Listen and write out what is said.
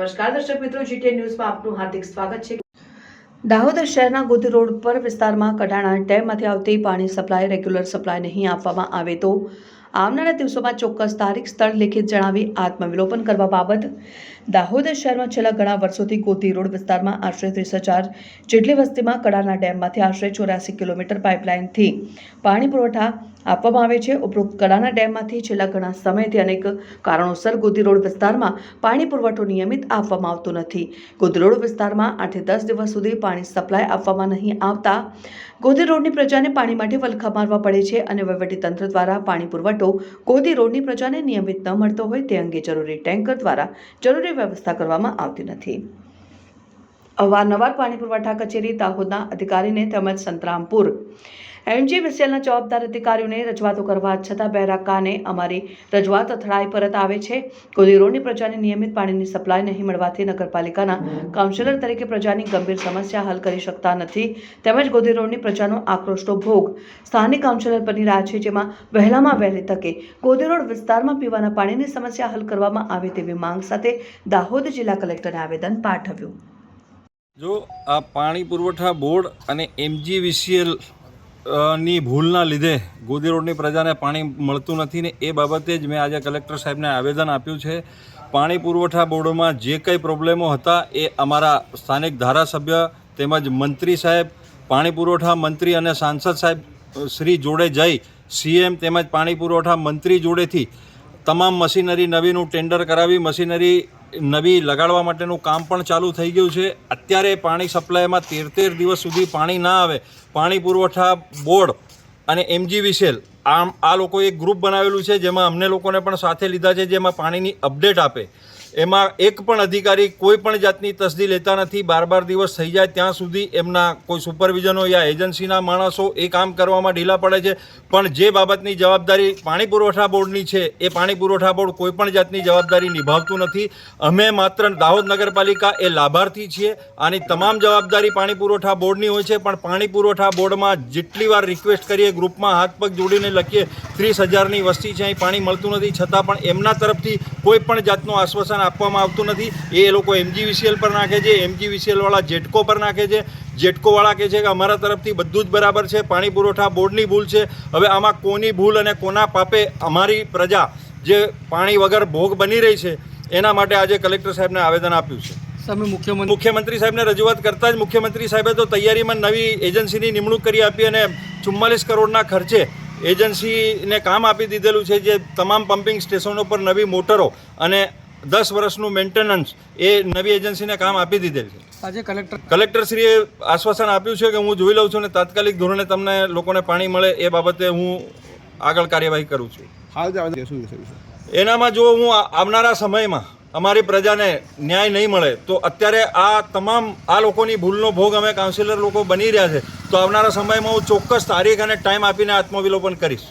નમસ્કાર. દર્શક મિત્રો જીટીએ ન્યૂઝમાં આપનું હાર્દિક સ્વાગત છે. દાહોદ શહેરના ગોધી રોડ પર વિસ્તારમાં કડાણા ડેમમાંથી આવતી પાણી સપ્લાય, રેગ્યુલર સપ્લાય નહીં આપવામાં આવે તો આવનારા દિવસોમાં ચોક્કસ તારીખ, સ્થળ લેખિત જણાવી આત્મવિલોપન કરવા બાબત દાહોદ શહેરમાં છેલ્લા ઘણા વર્ષોથી ગોધી રોડ વિસ્તારમાં આશરે ત્રીસ હજાર જેટલી વસ્તીમાં કડાના ડેમમાંથી આશરે ચોર્યાસી કિલોમીટર પાઇપલાઇનથી પાણી પુરવઠા આપવામાં આવે છે. ઉપરોક્ત કડાના ડેમમાંથી છેલ્લા ઘણા સમયથી અનેક કારણોસર ગોદી રોડ વિસ્તારમાં પાણી પુરવઠો નિયમિત આપવામાં આવતો નથી. ગોદી રોડ વિસ્તારમાં આઠથી દસ દિવસ સુધી પાણી સપ્લાય આપવામાં નહીં આવતા. ગોદી રોડની પ્રજાને પાણી માટે વલખા મારવા પડે છે અને વહીવટીતંત્ર દ્વારા પાણી પુરવઠો ગોદી રોડની પ્રજાને નિયમિત ન મળતો હોય તે અંગે જરૂરી ટેન્કર દ્વારા જરૂરી વ્યવસ્થા કરવામાં આવતી નથી. અવારનવાર પાણી પુરવઠા કચેરી દાહોદના અધિકારીને તેમજ સંતરામપુર એમજી વિસેલના જવાબદાર અધિકારીઓને રજૂઆતો કરવા છતાં બેરાકાને અમારી રજૂઆત અથડાઈ પરત આવે છે. રોડની પ્રજાને નિયમિત પાણીની સપ્લાય નહીં મળવાથી નગરપાલિકાના કાઉન્સિલર તરીકે પ્રજાની ગંભીર સમસ્યા હલ કરી શકતા નથી. તેમજ ગોધી રોડની પ્રજાનો આક્રોશનો ભોગ સ્થાનિક કાઉન્સિલર બની રહ્યા છે, જેમાં વહેલામાં વહેલી તકે ગોધીરોડ વિસ્તારમાં પીવાના પાણીની સમસ્યા હલ કરવામાં આવે તેવી માંગ સાથે દાહોદ જિલ્લા કલેક્ટરને આવેદન પાઠવ્યું. જો આ પાણી પુરવઠા બોર્ડ અને એમજીવીસીએલ ની ભૂલના લીધે ગોદી રોડની પ્રજાને પાણી મળતું નથી ને એ બાબતે જ મેં આજે કલેક્ટર સાહેબને આવેદન આપ્યું છે. પાણી પુરવઠા બોર્ડમાં જે કંઈ પ્રોબ્લેમો હતા એ અમારા સ્થાનિક ધારાસભ્ય તેમજ મંત્રી સાહેબ, પાણી પુરવઠા મંત્રી અને સાંસદ સાહેબ શ્રી જોડે જઈ, સીએમ તેમજ પાણી પુરવઠા મંત્રી જોડેથી તમામ મશીનરી નવીનું ટેન્ડર કરાવી, મશીનરી નવી લગાડવા માટેનું કામ પણ ચાલુ થઈ ગયું છે. અત્યારે પાણી સપ્લાયમાં તેર તેર દિવસ સુધી પાણી ના આવે. પાણી પુરવઠા બોર્ડ અને એમજી વિશેલ આમ આ લોકોએ ગ્રુપ બનાવેલું છે જેમાં અમને લોકોને પણ સાથે લીધા છે જેમાં પાણીની અપડેટ આપે. એમાં એક પણ અધિકારી કોઈ પણ જાતની તસદી લેતા નથી. બાર બાર દિવસ થઈ જાય ત્યાં સુધી એમના કોઈ સુપરવિઝનો યા એજન્સીના માણસો એ કામ કરવામાં ઢીલા પડે છે. પણ જે બાબતની જવાબદારી પાણી પુરવઠા બોર્ડની છે, એ પાણી પુરવઠા બોર્ડ કોઈ પણ જાતની જવાબદારી નિભાવતું નથી. અમે માત્ર દાહોદ નગરપાલિકા એ લાભાર્થી છીએ. આની તમામ જવાબદારી પાણી પુરવઠા બોર્ડની હોય છે. પણ પાણી પુરવઠા બોર્ડમાં જેટલી વાર રિક્વેસ્ટ કરીએ, ગ્રુપમાં હાથ પગ જોડીને લખીએ, ત્રીસ હજારની વસ્તી છે, અહીં પાણી મળતું નથી. છતાં પણ એમના તરફથી કોઈ પણ જાતનું આશ્વાસન આપવામાં આવતું નથી. એ એ લોકો એમજીવીસીએલ પર નાખે છે. એમજીવીસીએલવાળા જેટકો પર નાખે છે. જેટકોવાળા કહે છે કે અમારા તરફથી બધું જ બરાબર છે. પાણી પુરવઠા બોર્ડની ભૂલ છે. હવે આમાં કોની ભૂલ અને કોના પાપે અમારી પ્રજા જે પાણી વગર ભોગ બની રહી છે એના માટે આજે કલેક્ટર સાહેબને આવેદન આપ્યું છે. સામે મુખ્યમંત્રી મુખ્યમંત્રી સાહેબને રજૂઆત કરતાં જ મુખ્યમંત્રી સાહેબે તો તૈયારીમાં નવી એજન્સીની નિમણૂક કરી આપી અને ચુમ્માલીસ કરોડના ખર્ચે એજન્સીને કામ આપી દીધેલું છે જે તમામ પમ્પિંગ સ્ટેશનો પર નવી મોટરો અને દસ વર્ષનું મેન્ટેનન્સ એ નવી એજન્સીને કામ આપી દીધેલ છે. આજે કલેક્ટર કલેક્ટરશ્રીએ આશ્વાસન આપ્યું છે કે હું જોઈ લઉં છું અને તાત્કાલિક ધોરણે તમને લોકોને પાણી મળે એ બાબતે હું આગળ કાર્યવાહી કરું છું. હાલ જ આવે શું વિશે એનામાં જો હું આવનારા સમયમાં અમારી પ્રજાને ન્યાય નહીં મળે તો અત્યારે આ તમામ આ લોકોની ભૂલનો ભોગ અમે કાઉન્સિલર લોકો બની રહ્યા છે તો આવનારા સમયમાં હું ચોક્કસ તારીખ અને ટાઈમ આપીને આત્મવિલોપન કરીશ.